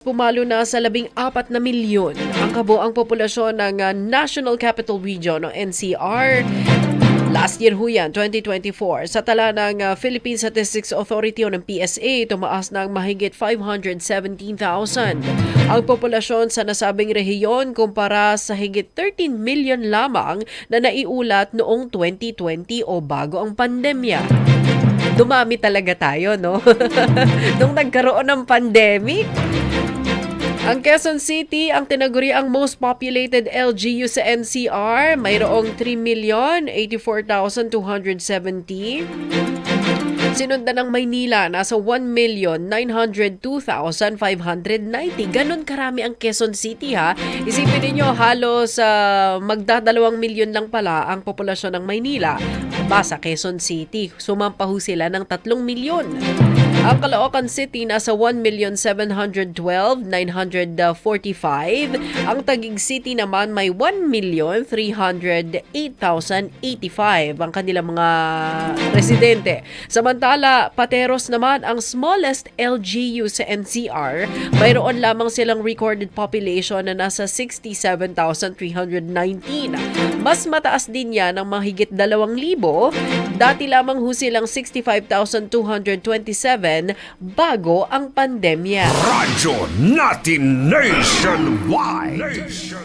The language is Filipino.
Pumalo na sa labing apat na milyon ang kabuang populasyon ng ah, National Capital Region o NCR. Last year ho yan, 2024. Sa tala ng ah, Philippine Statistics Authority o ng PSA, tumaas ng mahigit 517,000 ang populasyon sa nasabing rehiyon kumpara sa higit 13 million lamang na naiulat noong 2020 o bago ang pandemya. Dumami talaga tayo, no? Nung nagkaroon ng pandemic, ang Quezon City ang tinaguri ang most populated LGU sa NCR. Mayroong 3,084,270. Sinundan ng Maynila, nasa 1,902,590. Ganon karami ang Quezon City ha. Isipin ninyo, halos uh, magdadalawang milyon lang pala ang populasyon ng Maynila. Ba sa Quezon City, sumampaho sila ng 3 milyon. Ang Caloocan City nasa 1,712,945. Ang Taguig City naman may 1,308,085 ang kanilang mga residente. Samantala, Pateros naman ang smallest LGU sa NCR. Mayroon lamang silang recorded population na nasa 67,319. Mas mataas din yan ng mahigit 2,000. Dati lamang ho silang 65,227 bago ang pandemya. Radyo natin nationwide.